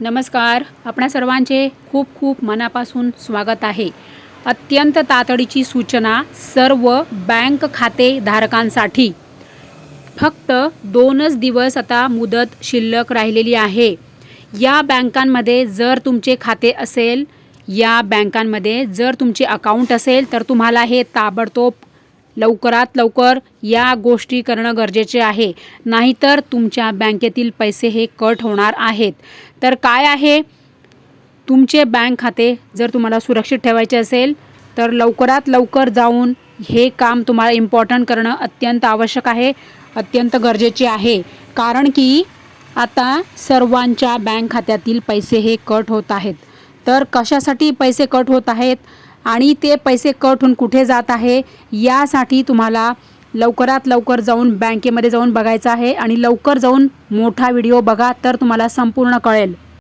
नमस्कार. आपणा सर्वांचे खूप खूप मनापासून स्वागत आहे. अत्यंत तातडीची सूचना सर्व बँक खाते धारकांसाठी. फक्त दोनच दिवस आता मुदत शिल्लक राहिलेली आहे. या बँकांमध्ये जर तुमचे खाते असेल या बँकांमध्ये जर तुमचे अकाउंट असेल तर तुम्हाला हे ताबडतोब लवकरात लवकर या गोष्टी करणं गरजेचे आहे. नाहीतर तुमच्या बँकेतील पैसे हे कट होणार आहेत. तर काय आहे? तुमचे बँक खाते जर तुम्हाला सुरक्षित ठेवायचे असेल तर लवकरात लवकर जाऊन हे काम तुम्हाला इम्पॉर्टंट करणं अत्यंत आवश्यक आहे अत्यंत गरजेचे आहे. कारण की आता सर्वांच्या बँक खात्यातील पैसे हे कट होत आहेत. तर कशासाठी पैसे कट होत आहेत? आणि ते पैसे कट होऊन कुठे जात आहे यासाठी तुम्हाला लवकरात लवकर जाऊन बँकेमध्ये जाऊन बघायचं आहे. आणि लवकर जाऊन मोठा व्हिडिओ बघा तर तुम्हाला संपूर्ण कळेल.